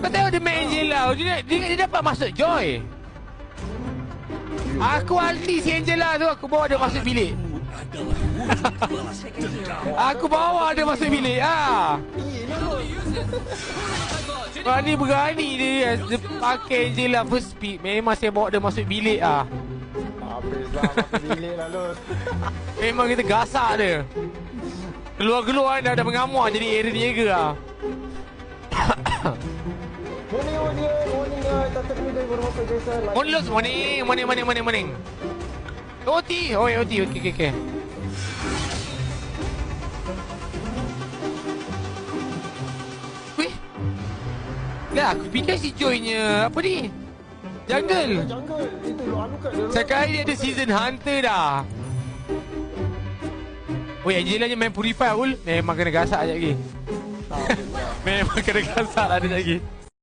Kau tahu dia main Angela Dia, dia, dia dapat masuk Joy Aku ulti si Angela tu Aku bawa dia masuk bilik Aku bawa dia masuk bilik ah. Berani berani dia, dia pakai Angela first speed Memang saya bawa dia masuk bilik ah. Lah. Memang kita gasak dia Keluar-keluar dah, dah mengamuk jadi area Jaeger ah. Morning Luz, morning, morning, morning, morning, morning. OT, oh ya OT, okey, okey, okey. Weh, Lah, aku fikir si Joy-nya, apa ni? Jungle. Sekarang dia ada season hunter dah. Oh, Angela je main purify ul. Memang kena gasak sekejap lagi. Memang kena gasak lah dia lagi.